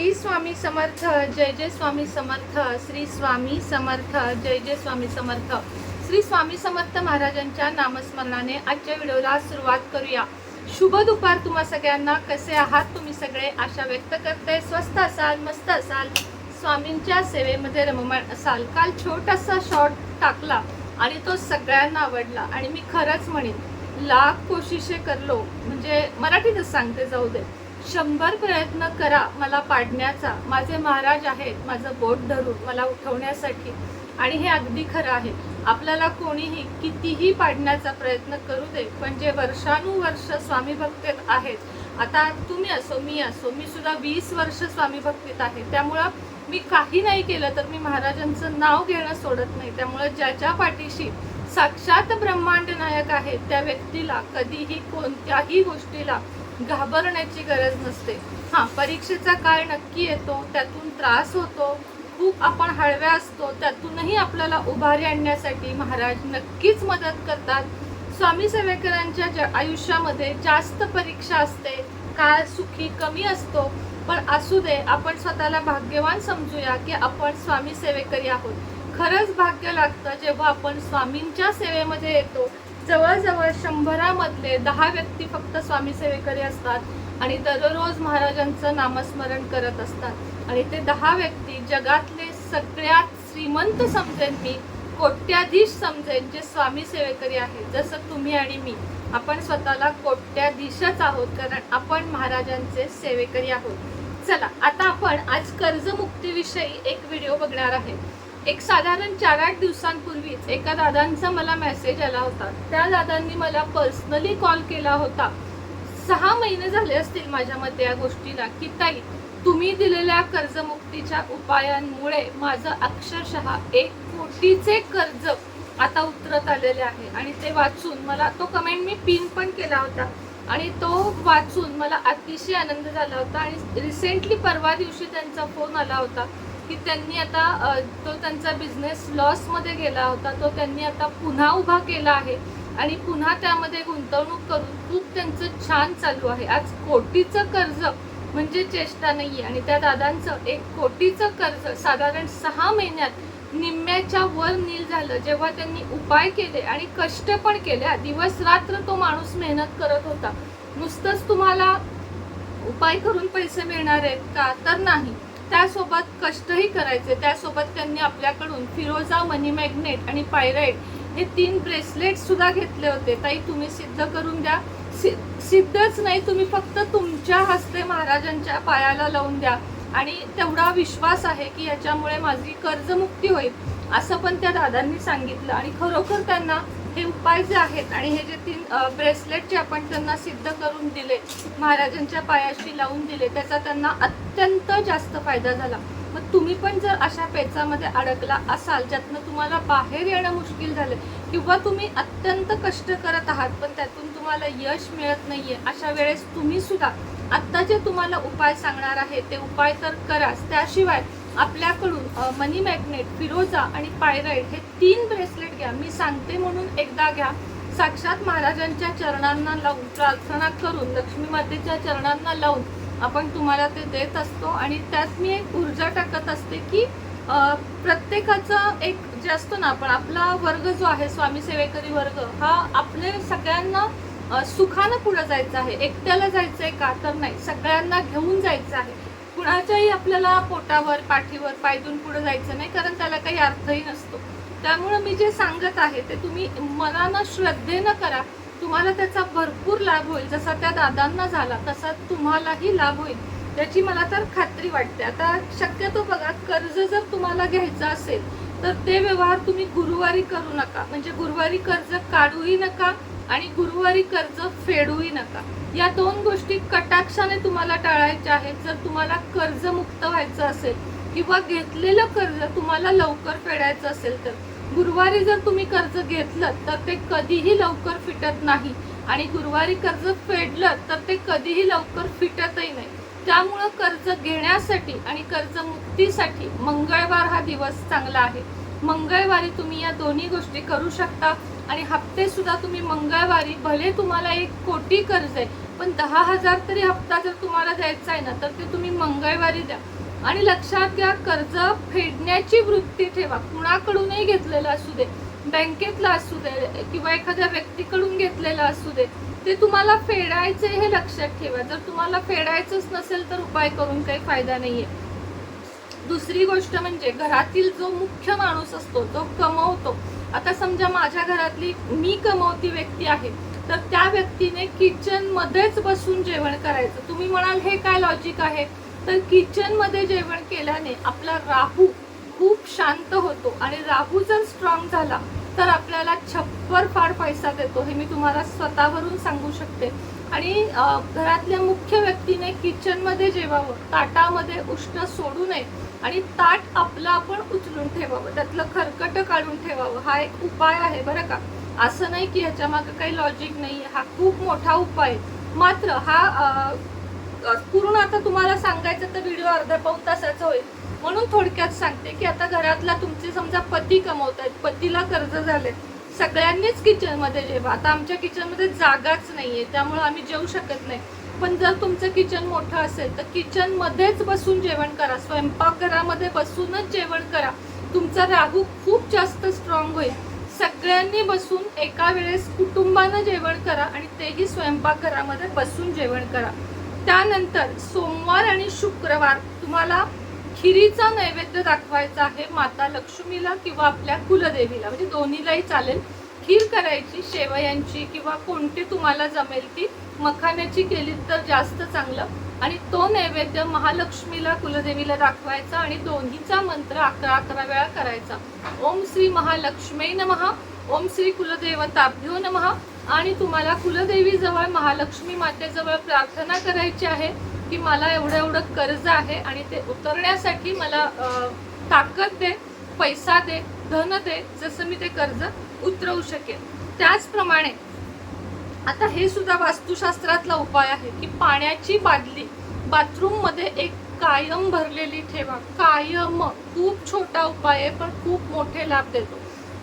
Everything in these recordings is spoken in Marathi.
श्री स्वामी समर्थ जय जय स्वामी समर्थ श्री स्वामी समर्थ जय जय स्वामी समर्थ. श्री स्वामी समर्थ महाराजांच्या नामस्मरणाने आजच्या व्हिडिओला सुरुवात करूया. शुभ दुपार तुम्हा सगळ्यांना. कसे आहात तुम्ही सगळे? आशा व्यक्त करते. स्वस्त असाल मस्त असाल. स्वामींच्या सेवेमध्ये रममाण असाल. काल छोटासा शॉर्ट टाकला आणि तो सगळ्यांना आवडला. आणि मी खरंच म्हणेन लाख कोशिशे करलो. म्हणजे मराठीतच सांगते जाऊ दे. शंभर प्रयत्न करा मला पाडण्याचा. माझे महाराज आहेत माझं बोट धरून मला उठवण्यासाठी. आणि हे अगदी खरं आहे. आपल्याला कोणीही कितीही पाडण्याचा प्रयत्न करू दे पण जे वर्षानुवर्ष स्वामी भक्तीत आहेत आता तुम्ही असो मी असो मी सुद्धा वीस वर्ष स्वामी भक्तीत आहे. त्यामुळं मी काही नाही केलं तर मी महाराजांचं नाव घेणं सोडत नाही. त्यामुळं ज्याच्या पाठीशी साक्षात ब्रह्मांड नायक आहे त्या व्यक्तीला कधीही कोणत्याही गोष्टीला घाबरण्याची गरज नसते. हां परीक्षेचा काळ नक्की येतो त्यातून त्रास होतो खूप आपण हळव्या असतो त्यातूनही आपल्याला उभारी आणण्यासाठी महाराज नक्कीच मदत करतात. स्वामी सेवेकरांच्या ज- आयुष्यामध्ये जास्त परीक्षा असते काळ सुखी कमी असतो पण असू दे आपण स्वतःला भाग्यवान समजूया की आपण स्वामी सेवेकरी आहोत. खरंच भाग्य लागतं जेव्हा आपण स्वामींच्या सेवेमध्ये येतो जवळजवळ शंभरामधले दहा व्यक्ती फक्त स्वामी सेवेकरी असतात आणि दररोज महाराजांचं नामस्मरण करत असतात. आणि ते दहा व्यक्ती जगातले सगळ्यात श्रीमंत समजेन मी कोट्याधीश समजेन जे स्वामी सेवेकरी आहेत. जसं तुम्ही आणि मी आपण स्वतःला कोट्याधीशच आहोत कारण आपण महाराजांचे सेवेकरी आहोत. चला आता आपण आज कर्जमुक्तीविषयी एक व्हिडिओ बघणार आहे. एक साधारण चार आठ दिवसांपूर्वीच एका दादांचा मला मेसेज आला होता. त्या दादांनी मला पर्सनली कॉल केला होता. सहा महिने झाले असतील माझ्या मते या गोष्टीला की ताई तुम्ही दिलेल्या कर्जमुक्तीच्या उपायांमुळे माझं अक्षरशः एक कोटीचे कर्ज आता उतरत आलेले आहे. आणि ते वाचून मला तो कमेंट मी पिन पण केला होता. आणि तो वाचून मला अतिशय आनंद झाला होता. आणि रिसेंटली परवा दिवशी त्यांचा फोन आला होता. की त्यांनी आता तो त्यांचा बिझनेस लॉसमध्ये गेला होता तो त्यांनी आता पुन्हा उभा केला आहे आणि पुन्हा त्यामध्ये गुंतवणूक करून खूप त्यांचं छान चालू आहे. आज कोटीचं कर्ज म्हणजे चेष्टा नाहीये आणि त्या दादांचं एक कोटीचं कर्ज साधारण सहा महिन्यात निम्म्याच्या वर नील झालं. जेव्हा त्यांनी उपाय केले आणि कष्ट पण केले दिवस रात्र तो माणूस मेहनत करत होता. नुसतंच तुम्हाला उपाय करून पैसे मिळणार आहेत का? तर नाही. त्यासोबत कष्टही करायचे. त्यासोबत त्यांनी आपल्याकडून फिरोजा मनी मॅग्नेट आणि पायराईट हे तीन ब्रेसलेट सुद्धा घेतले होते. ताई तुम्ही सिद्ध करून द्या. सि- सिद्धच नाही तुम्ही फक्त तुमच्या हस्ते महाराजांच्या पायाला लावून द्या. आणि तेवढा विश्वास आहे की याच्यामुळे माझी कर्जमुक्ती होईल असं पण त्या दादांनी सांगितलं. आणि खरोखर त्यांना हे उपाय जे आहेत आणि हे जे तीन ब्रेसलेट जे आपण त्यांना सिद्ध करून दिले महाराजांच्या पायाशी लावून दिले त्याचा त्यांना अत्यंत जास्त फायदा झाला. मग तुम्ही पण जर अशा पेचामध्ये अडकला असाल ज्यातनं तुम्हाला बाहेर येणं मुश्किल झालं किंवा तुम्ही अत्यंत कष्ट करत आहात पण त्यातून तुम्हाला यश मिळत नाहीये अशा वेळेस तुम्ही सुद्धा आत्ता जे तुम्हाला उपाय सांगणार आहे ते उपाय तर कराच. त्याशिवाय आपल्याकडून मनी मॅग्नेट फिरोजा आणि पायराईट हे तीन ब्रेसलेट घ्या. मी सांगते म्हणून एकदा घ्या. साक्षात महाराजांच्या चरणांना लावून प्रार्थना करून लक्ष्मी मातेच्या चरणांना लावून आपण तुम्हाला ते देत असतो. आणि त्यात मी एक ऊर्जा टाकत असते की प्रत्येकाचं एक जे असतो ना आपण आपला वर्ग जो आहे स्वामी सेवेकरी वर्ग हा आपले सगळ्यांना सुखानं पुढं जायचं आहे. एकट्याला जायचं आहे का? तर नाही. सगळ्यांना घेऊन जायचं आहे. कुणाच्याही आपल्याला पोटावर पाठीवर पायदून पुढे जायचं नाही कारण त्याला काही अर्थही नसतो. त्यामुळं मी जे सांगत आहे ते तुम्ही मनानं श्रद्धेनं करा. तुम्हाला त्याचा भरपूर लाभ होईल. जसा त्या दादांना झाला तसा तुम्हालाही लाभ होईल. त्याची मला तर खात्री वाटते. आता शक्यतो बघा कर्ज जर तुम्हाला घ्यायचं असेल तर ते व्यवहार तुम्ही गुरुवारी करू नका. म्हणजे गुरुवारी कर्ज काढूही नका आणि गुरुवारी कर्ज फेडूही नका. या दोन गोष्टी कटाक्षाने तुम्हाला टाळायच्या आहेत. जर तुम्हाला कर्जमुक्त व्हायचं असेल किंवा घेतलेलं कर्ज तुम्हाला लवकर फेडायचं असेल तर. गुरुवारी जर तुम्ही कर्ज घेतलं तर ते कधीही लवकर फिटत नाही. आणि गुरुवारी कर्ज फेडलं तर ते कधीही लवकर फिटतही नाही. त्यामुळं कर्ज घेण्यासाठी आणि कर्जमुक्तीसाठी मंगळवार हा दिवस चांगला आहे. मंगळवारी तुम्ही या दोन्ही गोष्टी करू शकता. आणि हप्ते सुद्धा तुम्ही मंगळवारी भले तुम्हाला एक कोटी कर्ज आहे पण दहा हजार तरी हप्ता जर तुम्हाला द्यायचा आहे ना तर ते तुम्ही मंगळवारी द्या. आणि लक्षात घ्या कर्ज फेडण्याची वृत्ती ठेवा. कुणाकडूनही घेतलेलं असू दे बँकेतलं असू दे किंवा एखाद्या व्यक्तीकडून घेतलेलं असू दे ते तुम्हाला फेडायचे हे लक्षात ठेवा. जर तुम्हाला फेडायचंच नसेल तर उपाय करून काही फायदा नाहीये. दुसरी गोष्ट म्हणजे घरातील जो मुख्य माणूस असतो तो कमवतो आता समजा माझ्या घरातली मी कमवती व्यक्ती आहे तर त्या व्यक्तीने किचन मध्येच बसून जेवण करायचं. तुम्ही म्हणाल हे काय लॉजिक आहे? तर किचनमध्ये जेवण केल्याने आपला राहू खूप शांत होतो आणि राहू जर स्ट्रॉंग झाला तर आपल्याला छप्पर फार पैसा देतो. हे मी तुम्हाला स्वतःवरून सांगू शकते. आणि घरातल्या मुख्य व्यक्तीने किचनमध्ये जेवावं ताटामध्ये उष्ण सोडू नये आणि ताट आपलं आपण उचलून ठेवावं त्यातलं खरकट काढून ठेवावं. हा एक उपाय आहे बरं का. असं नाही की ह्याच्या मागं काही लॉजिक नाही हा खूप मोठा उपाय. आहे. मात्र हा पूर्ण आता तुम्हाला सांगायचं तर व्हिडिओ अर्ध्या पाऊन तासाचा होईल. म्हणून थोडक्यात सांगते की आता घरातला तुमचे समजा पती कमवत आहेत पतीला कर्ज झाले सगळ्यांनीच किचनमध्ये जेवा. आता आमच्या किचनमध्ये जागाच नाही आहे त्यामुळं आम्ही जेवू शकत नाही. पण जर तुमचं किचन मोठं असेल तर किचनमध्येच बसून जेवण करा स्वयंपाकघरामध्ये बसूनच जेवण करा. तुमचा राहू खूप जास्त स्ट्रॉंग होईल. सगळ्यांनी बसून एका वेळेस कुटुंबानं जेवण करा आणि तेही स्वयंपाकघरामध्ये बसून जेवण करा. त्यानंतर सोमवार आणि शुक्रवार तुम्हाला खिरीचा नैवेद्य दाखवायचा आहे माता लक्ष्मीला किंवा आपल्या कुलदेवीला. म्हणजे दोन्हीलाही चालेल. खीर करायची शेवयांची किंवा कोणती तुम्हाला जमेल ती मखाण्याची केली तर जास्त चांगलं. आणि तो नैवेद्य महालक्ष्मीला कुलदेवीला दाखवायचा आणि दोन्हीचा मंत्र अकरा अकरा वेळा करायचा. ओम श्री महालक्ष्मी नमहा ओम श्री कुलदेवताभ्यो नमहा आणि तुम्हाला कुलदेवी जवळ महालक्ष्मी मातेजवळ प्रार्थना करायची आहे की मला एवढं एवढं कर्ज आहे आणि ते उतरण्यासाठी मला ताकद दे पैसा दे. धन दे जसं मी ते कर्ज उतरवू शकेन. त्याचप्रमाणे आता हे सुद्धा वास्तुशास्त्रातला उपाय आहे की पाण्याची बादली बाथरूममध्ये एक कायम भरलेली ठेवा. कायम. खूप छोटा उपाय आहे पण खूप मोठे लाभ देतो.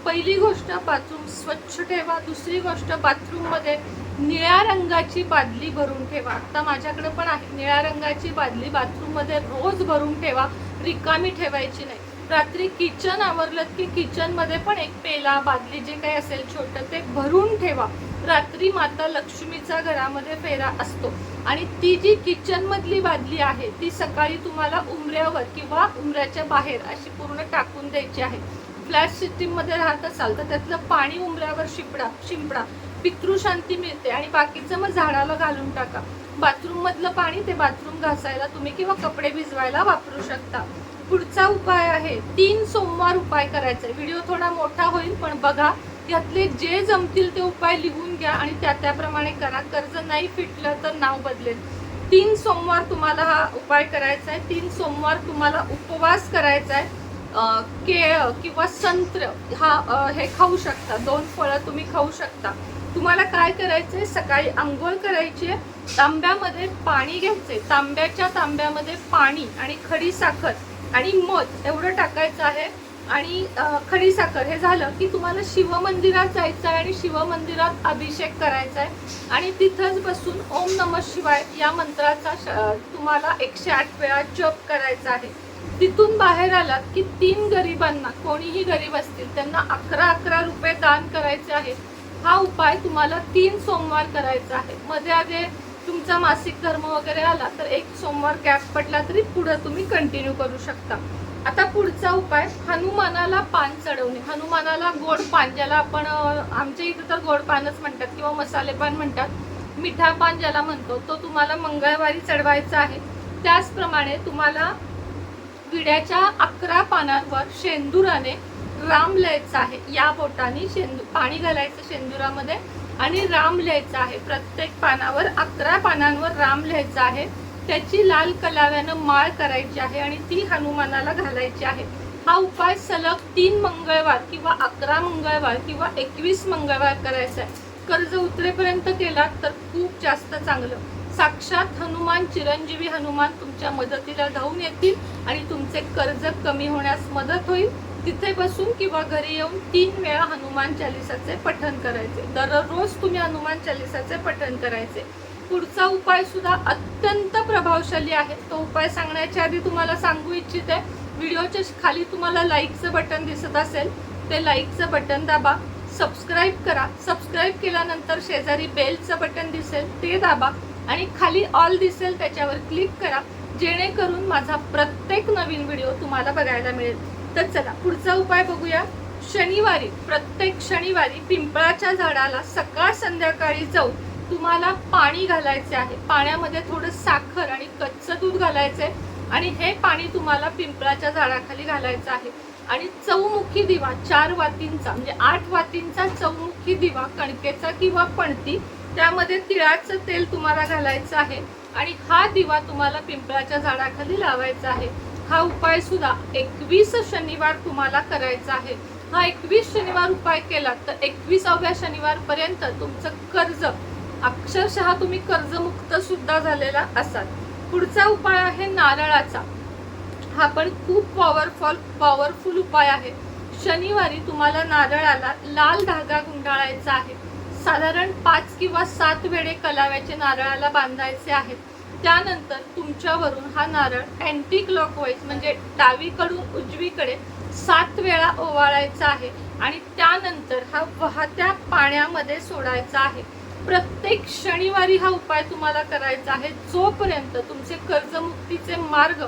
पहिली गोष्ट बाथरूम स्वच्छ ठेवा. दुसरी गोष्ट बाथरूममध्ये निळ्या रंगाची बादली भरून ठेवा. आता माझ्याकडे पण आहे. निळ्या रंगाची बादली बाथरूममध्ये रोज भरून ठेवा. रिकामी ठेवायची नाही. रात्री किचन आवरलं की किचनमध्ये पण एक पेला बादली जे काही असेल छोटं ते भरून ठेवा. रात्री माता लक्ष्मीचा घरामध्ये फेरा असतो. आणि ती जी किचनमधली बादली आहे ती सकाळी तुम्हाला उमऱ्यावर किंवा उमऱ्याच्या बाहेर अशी पूर्ण टाकून द्यायची आहे. फ्लॅट सिस्टीममध्ये राहत असाल तर त्यातलं पाणी उमऱ्यावर शिपडा शिंपडा. पितृशांती मिळते आणि बाकीचं मग झाडाला घालून टाका. बाथरूममधलं पाणी ते बाथरूम घासायला तुम्ही किंवा कपडे भिजवायला वापरू शकता. पुढचा उपाय आहे. तीन सोमवार उपाय करायचा. व्हिडिओ थोडा मोठा होईल पण बघा यातले जे जमतील ते उपाय लिहून घ्या आणि त्या त्याप्रमाणे करा. कर्ज नाही फिटलं तर नाव बदलेल. तीन सोमवार तुम्हाला हा उपाय करायचा आहे. तीन सोमवार तुम्हाला उपवास करायचा आहे. केळं केळ किंवा संत्र हा हे खाऊ शकता. दोन फळं तुम्ही खाऊ शकता. तुम्हाला काय करायचंय? सकाळी आंघोळ करायची आहे. तांब्यामध्ये पाणी घ्यायचंय. तांब्याच्या तांब्यामध्ये पाणी आणि खडी साखर. आणि मध एवढं टाकायचं आहे. आणि खडीसाखर साखर हे झालं की तुम्हाला शिवमंदिरात जायचं आहे आणि शिवमंदिरात अभिषेक करायचा आहे आणि तिथंच बसून ओम नम शिवाय या मंत्राचा श- तुम्हाला एकशे आठ वेळा जप करायचा आहे. तिथून बाहेर आलात की तीन गरिबांना कोणीही गरीब असतील त्यांना अकरा अकरा रुपये दान करायचे आहेत हा उपाय तुम्हाला तीन सोमवार करायचा आहे. मध्ये आधी तुमचा मासिक धर्म वगैरे आला तर एक सोमवार गॅप पडला तरी पुढे तुम्ही कंटिन्यू करू शकता. आता पुढचा उपाय हनुमानाला पान चढवणे. हनुमानाला गोड पान ज्याला आपण आमच्या इथं तर गोड पानच म्हणतात किंवा मसाले पान म्हणतात. मिठा पान ज्याला म्हणतो तो तुम्हाला मंगळवारी चढवायचा आहे. त्याचप्रमाणे तुम्हाला विड्याच्या अकरा पानांवर शेंदुराने राम लिहायचं आहे. या बोटाने शेंदू पाणी घालायचं शेंदुरामध्ये आणि राम लिहायचं आहे. प्रत्येक पानावर अकरा पानांवर राम लिहायचं आहे. त्याची लाल कलाव्यानं माळ करायची आहे आणि ती हनुमानाला घालायची आहे. हा उपाय सलग तीन मंगळवार किंवा अकरा मंगळवार किंवा एकवीस मंगळवार करायचा आहे. कर्ज उतरेपर्यंत केला तर खूप जास्त चांगलं. साक्षात हनुमान चिरंजीवी हनुमान तुमच्या मदतीला धावून येतील आणि तुमचे कर्ज कमी होण्यास मदत होईल. तिथे बसून किंवा घरी येऊन तीन वेळा हनुमान चालिसाचे पठण करायचे. दररोज तुम्ही हनुमान चालिसाचे पठण करायचे. पुढचा उपाय सुद्धा अत्यंत प्रभावशाली आहे. तो उपाय सांगण्याच्या आधी तुम्हाला सांगू इच्छिते व्हिडिओच्या खाली तुम्हाला लाईकचं बटन दिसत असेल ते लाईकचं बटन दाबा सबस्क्राईब करा. सबस्क्राईब केल्यानंतर शेजारी बेलचं बटन दिसेल ते दाबा आणि खाली ऑल दिसेल त्याच्यावर क्लिक करा जेणेकरून माझा प्रत्येक नवीन व्हिडिओ तुम्हाला बघायला मिळेल. तर चला पुढचा उपाय बघूया. शनिवारी प्रत्येक शनिवारी पिंपळाच्या झाडाला सकाळ संध्याकाळी जाऊन तुम्हाला पाणी घालायचे आहे. पाण्यामध्ये थोडं साखर आणि कच्चं दूध घालायचं आहे आणि हे पाणी तुम्हाला पिंपळाच्या झाडाखाली घालायचं आहे. आणि चौमुखी दिवा चार वातींचा म्हणजे आठ वातींचा चौमुखी दिवा कणकेचा किंवा पणती त्यामध्ये तिळाचं तेल तुम्हाला घालायचं आहे. आणि हा दिवा तुम्हाला पिंपळाच्या झाडाखाली लावायचा आहे. हा उपाय सुद्धा एकवीस शनिवार तुम्हाला करायचा आहे. हा एकवीस शनिवार उपाय केला तर एकविसाव्या शनिवार पर्यंत तुमचं कर्ज अक्षरशः तुम्ही कर्जमुक्त सुद्धा झालेला असाल. पुढचा उपाय आहे नारळाचा. हा पण खूप पॉवरफुल पॉवरफुल उपाय आहे. शनिवारी तुम्हाला नारळाला लाल धागा गुंडाळायचा आहे. साधारण पाच किंवा सात वेळे कलाव्याचे नारळाला बांधायचे आहेत. त्यानंतर तुमच्यावरून हा नारळ अँटी क्लॉकवाईज म्हणजे डावीकडून उजवीकडे सात वेळा ओवाळायचा आहे आणि त्यानंतर हा वाहत्या पाण्यामध्ये सोडायचा आहे. प्रत्येक शनिवारी हा उपाय तुम्हाला करायचा आहे. जोपर्यंत तुमचे कर्जमुक्तीचे मार्ग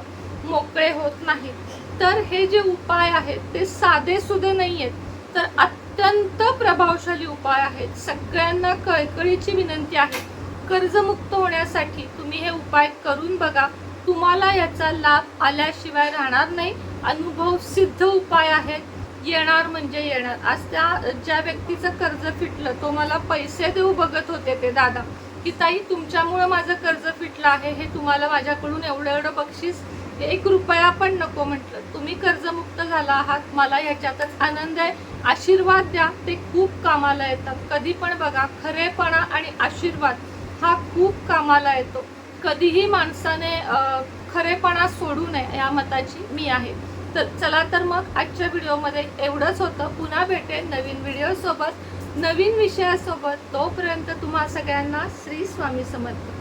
मोकळे होत नाहीत. तर हे जे उपाय आहेत ते साधे सुधे नाही आहेत तर अत्यंत प्रभावशाली उपाय आहेत. सगळ्यांना कळकळीची विनंती आहे. कर्जमुक्त होण्यासाठी तुम्ही हे उपाय करून बघा. तुम्हाला याचा लाभ आल्याशिवाय राहणार नाही. अनुभव सिद्ध उपाय आहेत. येणार म्हणजे येणार. आज त्या ज्या व्यक्तीचं कर्ज फिटलं तो मला पैसे देऊ बघत होते ते दादा. की ताई तुमच्यामुळं माझं कर्ज फिटलं आहे हे तुम्हाला माझ्याकडून एवढं एवढं बक्षीस एक रुपया पण नको म्हटलं. तुम्ही कर्जमुक्त झाला आहात मला याच्यातच आनंद आहे. आशीर्वाद द्या. ते खूप कामाला येतात. कधी पण बघा खरेपणा आणि आशीर्वाद. हा खूप कामाला येतो. कधीही माणसाने खरेपणा सोडू नये या मताची मी आहे. तर चला तर मग आजच्या व्हिडिओमध्ये एवढंच होतं. पुन्हा भेटेल नवीन व्हिडिओसोबत नवीन विषयासोबत. तोपर्यंत तुम्हा सगळ्यांना श्री स्वामी समर्थ.